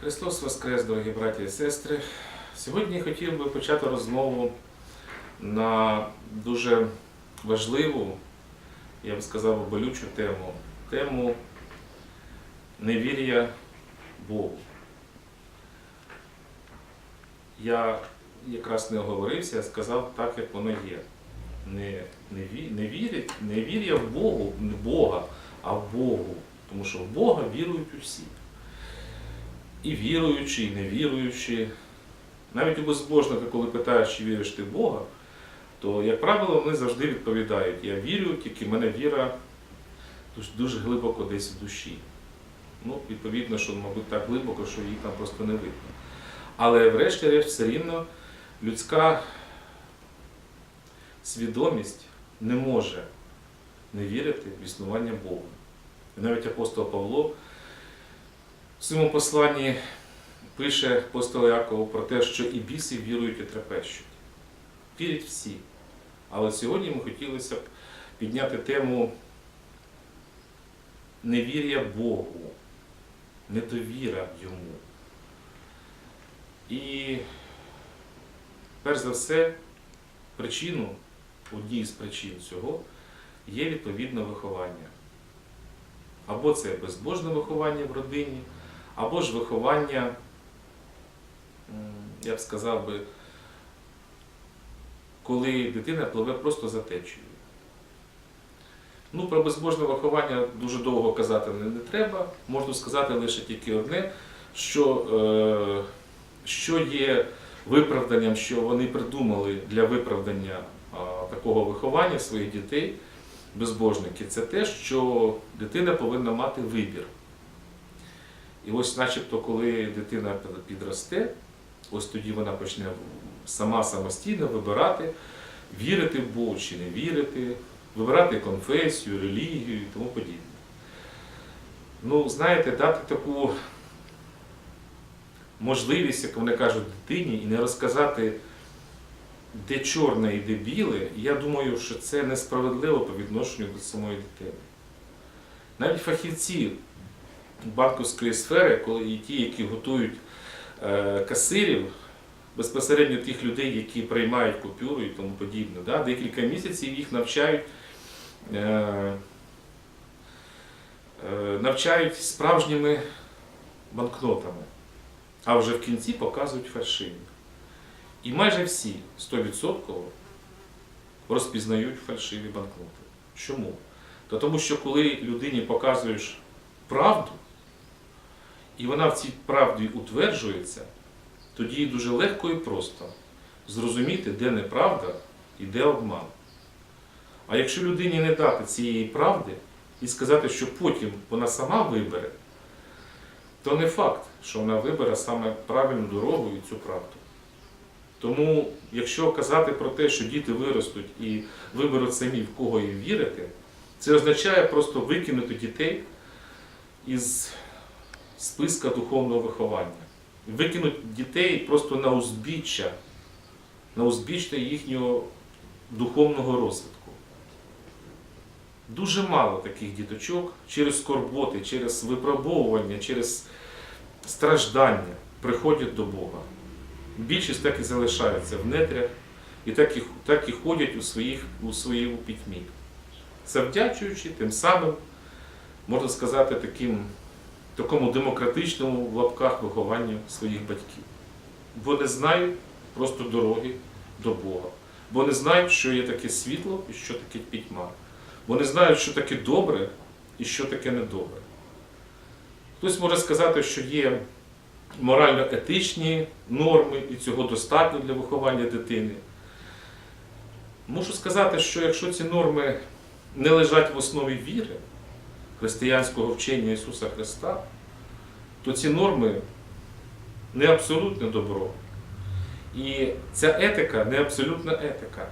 Христос Воскрес, дорогі браті і сестри. Сьогодні хотів би почати розмову на дуже важливу, я б сказав, болючу тему тему невір'я Богу. Я якраз не оговорився, я сказав так, як воно є. Не, не, ві- не, вірять, не вір'я в Богу, не Бога, а в Богу. Тому що в Бога вірують усі і віруючі, і невіруючі. Навіть у безбожника, коли питаєш, чи віриш ти в Бога, то, як правило, вони завжди відповідають: Я вірю, тільки в мене віра дуже, глибоко десь в душі. Ну, відповідно, що, мабуть, так глибоко, що її там просто не видно. Але врешті-решт все рівно людська свідомість не може не вірити в існування Бога. І навіть апостол Павло в своєму посланні пише апостол Якову про те, що і біси вірують і трепещуть. Вірять всі. Але сьогодні ми хотілося б підняти тему невір'я Богу, недовіра йому. І перш за все, причину, одній з причин цього є відповідне виховання. Або це безбожне виховання в родині, або ж виховання, я б сказав би, коли дитина пливе просто за течією. Ну, про безбожне виховання дуже довго казати не, не треба. Можна сказати лише тільки одне, що, е, що є виправданням, що вони придумали для виправдання а, такого виховання своїх дітей, безбожники, це те, що дитина повинна мати вибір. І ось, начебто, коли дитина підросте, ось тоді вона почне сама самостійно вибирати, вірити в Бога чи не вірити, вибирати конфесію, релігію і тому подібне. Ну, знаєте, дати таку можливість, як вони кажуть, дитині і не розказати, де чорне і де біле, я думаю, що це несправедливо по відношенню до самої дитини. Навіть фахівці банківської сфери, коли і ті, які готують е, касирів, безпосередньо тих людей, які приймають купюру і тому подібне, да, декілька місяців їх навчають. Е, е, навчають справжніми банкнотами, а вже в кінці показують фальшиві. І майже всі 100% розпізнають фальшиві банкноти. Чому? Та тому що коли людині показуєш правду, і вона в цій правді утверджується, тоді дуже легко і просто зрозуміти, де неправда і де обман. А якщо людині не дати цієї правди і сказати, що потім вона сама вибере, то не факт, що вона вибере саме правильну дорогу і цю правду. Тому, якщо казати про те, що діти виростуть і виберуть самі, в кого їм вірити, це означає просто викинути дітей із списка духовного виховання. Викинути дітей просто на узбіччя, на узбіччя їхнього духовного розвитку. Дуже мало таких діточок через скорботи, через випробовування, через страждання приходять до Бога. Більшість так і залишається в нетрях і так і, так і ходять у, своїх, у своєму пітьмі, завдячуючи тим самим, можна сказати, таким, такому демократичному в лапках вихованню своїх батьків. Бо не знають просто дороги до Бога, бо не знають, що є таке світло і що таке пітьма. Бо не знають, що таке добре і що таке недобре. Хтось може сказати, що є морально-етичні норми, і цього достатньо для виховання дитини. Мушу сказати, що якщо ці норми не лежать в основі віри, християнського вчення Ісуса Христа, то ці норми не абсолютне добро. І ця етика не абсолютна етика,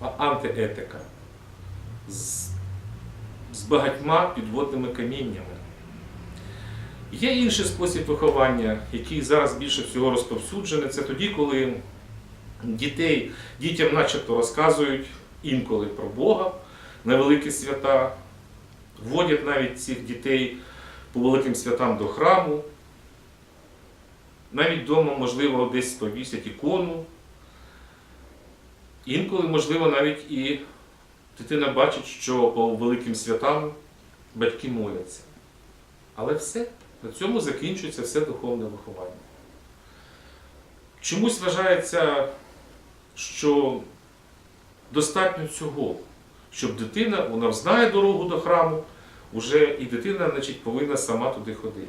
а антиетика з, з багатьма підводними каміннями. Є інший спосіб виховання, який зараз більше всього розповсюджений. Це тоді, коли дітей, дітям начебто розказують інколи про Бога на великі свята, вводять навіть цих дітей по великим святам до храму, навіть вдома, можливо, десь повісять ікону. Інколи, можливо, навіть і дитина бачить, що по великим святам батьки моляться. Але все, на цьому закінчується все духовне виховання. Чомусь вважається, що достатньо цього, щоб дитина, вона знає дорогу до храму, вже і дитина значить, повинна сама туди ходити.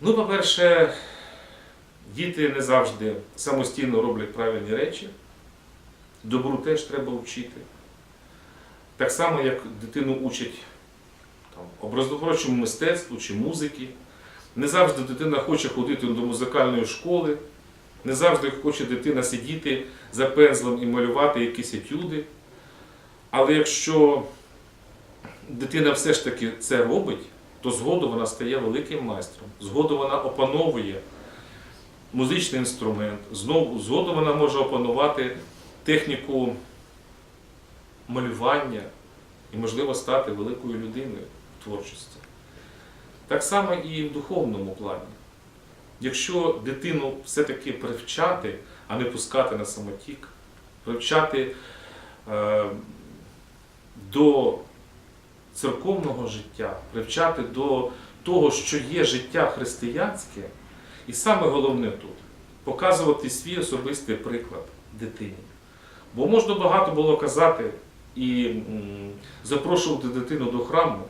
Ну, по-перше, діти не завжди самостійно роблять правильні речі. Добру теж треба вчити. Так само, як дитину учать образотворчому мистецтву чи музики. Не завжди дитина хоче ходити до музикальної школи, не завжди хоче дитина сидіти за пензлем і малювати якісь етюди. Але якщо дитина все ж таки це робить, то згодом вона стає великим майстром. Згодом вона опановує музичний інструмент, згодом вона може опанувати техніку малювання і, можливо, стати великою людиною в творчості. Так само і в духовному плані. Якщо дитину все-таки привчати, а не пускати на самотік, привчати е, до церковного життя, привчати до того, що є життя християнське, і саме головне тут показувати свій особистий приклад дитині. Бо можна багато було казати і запрошувати дитину до храму,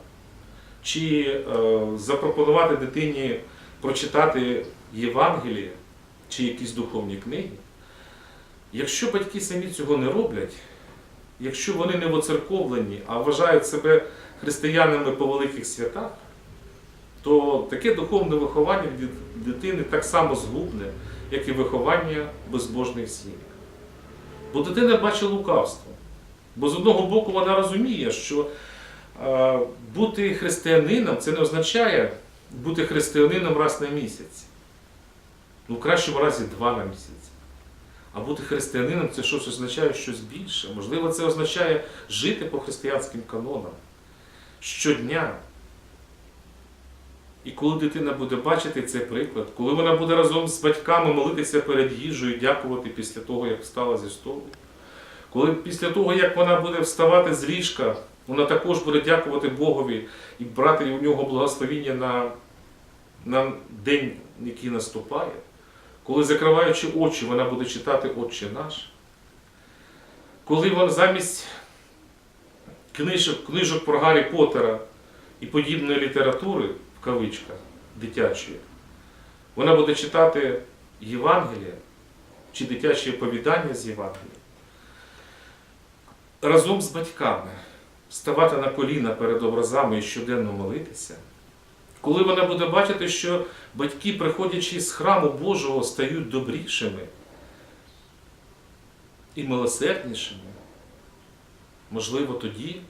чи е, запропонувати дитині прочитати Євангеліє чи якісь духовні книги. Якщо батьки самі цього не роблять, якщо вони не воцерковлені, а вважають себе християнами по великих святах, то таке духовне виховання від дитини так само згубне, як і виховання безбожних сім'ї. Бо дитина бачить лукавство. Бо з одного боку вона розуміє, що бути християнином це не означає бути християнином раз на місяць. Ну, в кращому разі два на місяць. А бути християнином це щось означає щось більше. Можливо, це означає жити по християнським канонам щодня. І коли дитина буде бачити цей приклад, коли вона буде разом з батьками молитися перед їжею, дякувати після того, як встала зі столу, коли після того, як вона буде вставати з ліжка, вона також буде дякувати Богові і брати у нього благословіння на, на день, який наступає, коли закриваючи очі, вона буде читати Отче наш, коли вона замість книжок, книжок про Гаррі Поттера і подібної літератури, в кавичках, дитячої, вона буде читати Євангелія чи дитячі оповідання з Євангелія. Разом з батьками ставати на коліна перед образами і щоденно молитися. Коли вона буде бачити, що батьки, приходячи з храму Божого, стають добрішими і милосерднішими, можливо, тоді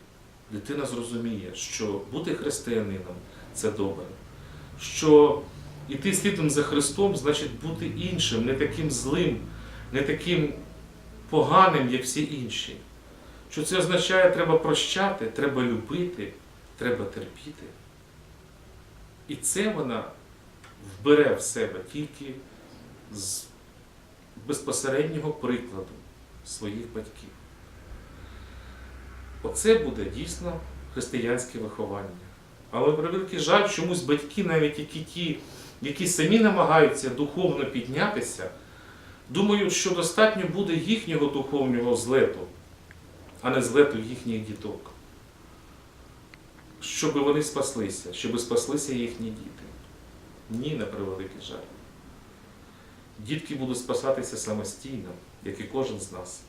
дитина зрозуміє, що бути християнином це добре, що йти слідом за Христом значить бути іншим, не таким злим, не таким поганим, як всі інші. Що це означає, треба прощати, треба любити, треба терпіти. І це вона вбере в себе тільки з безпосереднього прикладу своїх батьків. Оце буде дійсно християнське виховання. Але при великий жаль, чомусь батьки, навіть які ті, які самі намагаються духовно піднятися, думають, що достатньо буде їхнього духовного злету, а не злету їхніх діток. Щоб вони спаслися, щоб спаслися їхні діти. Ні, на превеликий жаль. Дітки будуть спасатися самостійно, як і кожен з нас.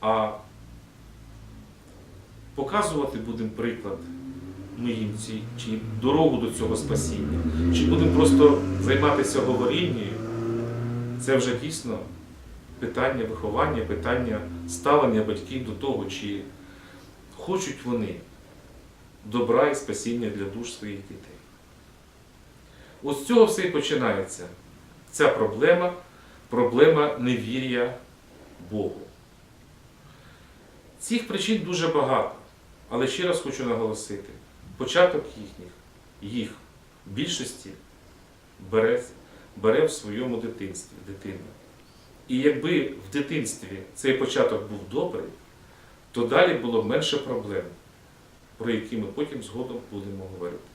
А показувати будемо приклад ми їм чи дорогу до цього спасіння, чи будемо просто займатися говорінням, це вже дійсно питання виховання, питання ставлення батьків до того, чи хочуть вони добра і спасіння для душ своїх дітей. Ось з цього все і починається. Ця проблема проблема невір'я Богу. Цих причин дуже багато, але ще раз хочу наголосити: початок їхніх, їх, більшості, бере, бере в своєму дитинстві дитина. І якби в дитинстві цей початок був добрий, то далі було б менше проблем, про які ми потім згодом будемо говорити.